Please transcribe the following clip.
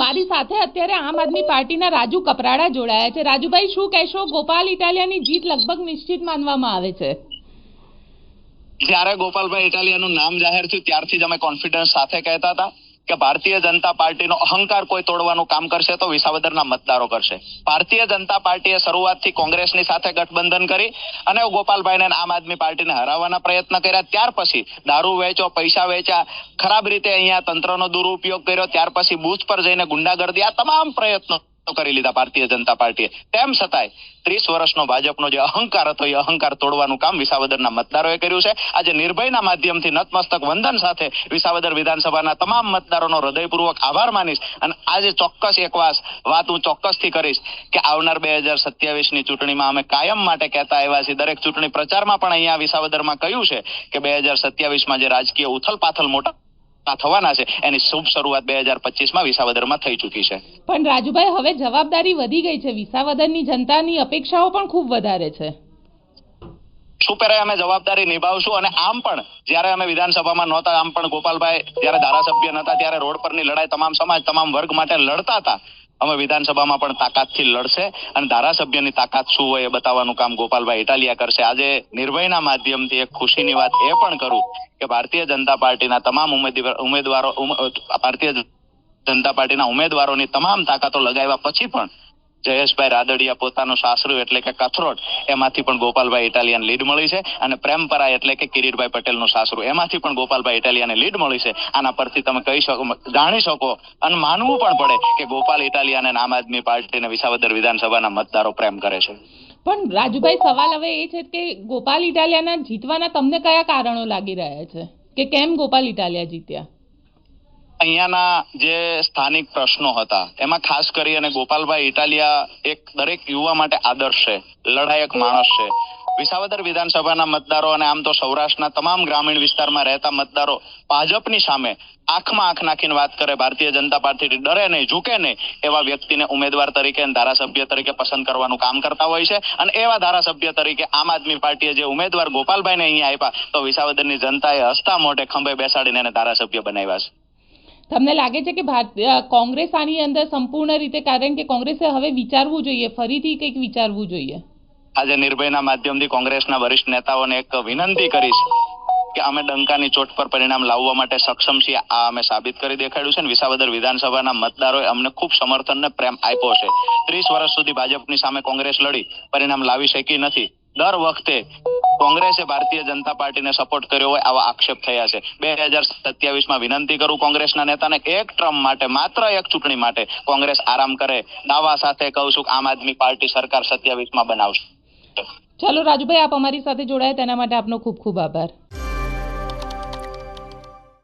આમ આદમી પાર્ટીના રાજુ કપરાડા જોડાયા છે. રાજુભાઈ, શું કહેશો? ગોપાલ ઇટાલિયાની જીત લગભગ નિશ્ચિત માનવામાં આવે છે. જ્યારે ગોપાલભાઈ ઇટાલિયાનું નામ જાહેર થયું, ત્યારથી જ અમે કોન્ફિડન્સ સાથે કહેતા હતા. કે ભારતીય જનતા પાર્ટીનો અહંકાર કોઈ તોડવાનું કામ કરશે તો વિસાવદરના મતદારો કરશે. ભારતીય જનતા પાર્ટીએ શરૂઆતથી કોંગ્રેસની સાથે ગઠબંધન કરી અને ગોપાલભાઈને આમ આદમી પાર્ટીને હરાવવાના પ્રયત્ન કર્યા. ત્યાર પછી દારૂ વેચો, પૈસા વેચ્યા, ખરાબ રીતે અહીંયા તંત્રનો દુરુપયોગ કર્યો. ત્યાર પછી બૂથ પર જઈને ગુંડાગર્દી. આ તમામ પ્રયત્નો કરી લીધા ભારતીય જનતા પાર્ટીએ. તેમ છતાંય ત્રીસ વર્ષનો ભાજપનો જે અહંકાર હતો, એ અહંકાર તોડવાનું કામ વિસાવદરના મતદારોએ કર્યું છે. આજે નિર્ભયના માધ્યમથી નતમસ્તક વંદન સાથે વિસાવદર વિધાનસભાના તમામ મતદારોનો હૃદયપૂર્વક આભાર માનીશ અને આજે ચોક્કસ એક વાત વાત હું ચોક્કસથી કરીશ કે આવનાર બે હજાર સત્યાવીસની ચૂંટણીમાં અમે કાયમ માટે કહેતા આવ્યા છીએ. દરેક ચૂંટણી પ્રચારમાં પણ અહીંયા વિસાવદરમાં કહ્યું છે કે બે હજાર સત્યાવીસમાં જે રાજકીય ઉથલપાથલ મોટા થવાના છે. એની શુભ શરૂઆત બે હજાર પચીસમાં વિસાવદરમાં થઈ ચૂકી છે. પણ રાજુભાઈ હવે જવાબદારી વધી ગઈ છે. વિસાવદરની જનતાની અપેક્ષાઓ પણ ખૂબ વધારે છે. સુપેરે અમે જવાબદારી નિભાવશું? અને આમ પણ જ્યારે અમે વિધાનસભામાં નહોતા આમ પણ ગોપાલભાઈ જ્યારે ધારાસભ્ય નહોતા ત્યારે રોડ પરની લડાઈ તમામ સમાજ તમામ વર્ગ માટે લડતા હતા. અમે વિધાનસભામાં પણ તાકાતથી લડશે અને ધારાસભ્યની તાકાત શું હોય એ બતાવવાનું કામ ગોપાલભાઈ ઇટાલિયા કરશે. આજે નિર્ભયના માધ્યમથી એક ખુશીની વાત એ પણ કરું કે ભારતીય જનતા પાર્ટીના તમામ ઉમેદવારો ભારતીય જનતા પાર્ટીના ઉમેદવારોની તમામ તાકાતો લગાવ્યા પછી પણ જયેશભાઈ રાદડિયા પોતાનું સાસરું એટલે કે કથરોટ, એમાંથી પણ ગોપાલભાઈ ઇટાલિયન લીડ મળી છે. અને પ્રેમપરા એટલે કે કિરીટભાઈ પટેલનું સાસરું, એમાંથી પણ ગોપાલભાઈ ઇટાલિયાને લીડ મળી છે. આના પરથી તમે કહી શકો, જાણી શકો અને માનવું પણ પડે કે ગોપાલ ઇટાલિયાને આમ આદમી પાર્ટીને વિસાવદર વિધાનસભાના મતદારો પ્રેમ કરે છે. પણ રાજુભાઈ, સવાલ હવે એ છે કે ગોપાલ ઇટાલિયાના જીતવાના તમને કયા કારણો લાગી રહ્યા છે? કે કેમ ગોપાલ ઇટાલિયા જીત્યા? અહીંયાના જે સ્થાનિક પ્રશ્નો હતા, એમાં ખાસ કરી અને ગોપાલભાઈ ઇટાલિયા એક દરેક યુવા માટે આદર્શ છે, લડાયક માણસ છે. વિસાવદર વિધાનસભાના મતદારો અને આમ તો સૌરાષ્ટ્રના તમામ ગ્રામીણ વિસ્તારમાં રહેતા મતદારો ભાજપની સામે આંખમાં આંખ નાખીને વાત કરે, ભારતીય જનતા પાર્ટીથી ડરે નહીં, ઝૂકે નહીં એવા વ્યક્તિને ઉમેદવાર તરીકે અને ધારાસભ્ય તરીકે પસંદ કરવાનું કામ કરતા હોય છે. અને એવા ધારાસભ્ય તરીકે આમ આદમી પાર્ટીએ જે ઉમેદવાર ગોપાલભાઈને અહીંયા આપ્યા, તો વિસાવદરની જનતાએ હસતા મોઢે ખંભે બેસાડીને એને ધારાસભ્ય બનાવ્યા છે. તમને લાગે છે કે કોંગ્રેસ આની અંદર સંપૂર્ણ રીતે, કારણ કે કોંગ્રેસે હવે વિચારવું જોઈએ, ફરીથી કંઈક વિચારવું જોઈએ. આજે નિર્ભયના માધ્યમથી કોંગ્રેસના વરિષ્ઠ નેતાઓને એક વિનંતી કરીશ કે અમે ડંકાની ચોટ પર પરિણામ લાવવા માટે સક્ષમ છીએ. આ અમે સાબિત કરી દેખાડ્યું છે ને વિસાવદર વિધાનસભાના મતદારોએ અમને ખૂબ સમર્થન ને પ્રેમ આપ્યો છે. ત્રીસ વર્ષ સુધી ભાજપની સામે કોંગ્રેસ લડી, પરિણામ લાવી શકી નથી. દર વખતે કોંગ્રેસે ભારતીય જનતા પાર્ટીને સપોર્ટ કર્યો હોય આવા આક્ષેપ થયા છે. બે હજાર સત્યાવીસમાં વિનંતી કરું કોંગ્રેસના નેતાને એક ટ્રમ માટે, માત્ર એક ચૂંટણી માટે કોંગ્રેસ આરામ કરે. દાવા સાથે કહું છું કે આમ આદમી પાર્ટી સરકાર સત્યાવીસમાં બનાવશે. ચાલો રાજુભાઈ, આપ અમારી સાથે જોડાયા, તેના માટે આપનો ખૂબ ખૂબ આભાર.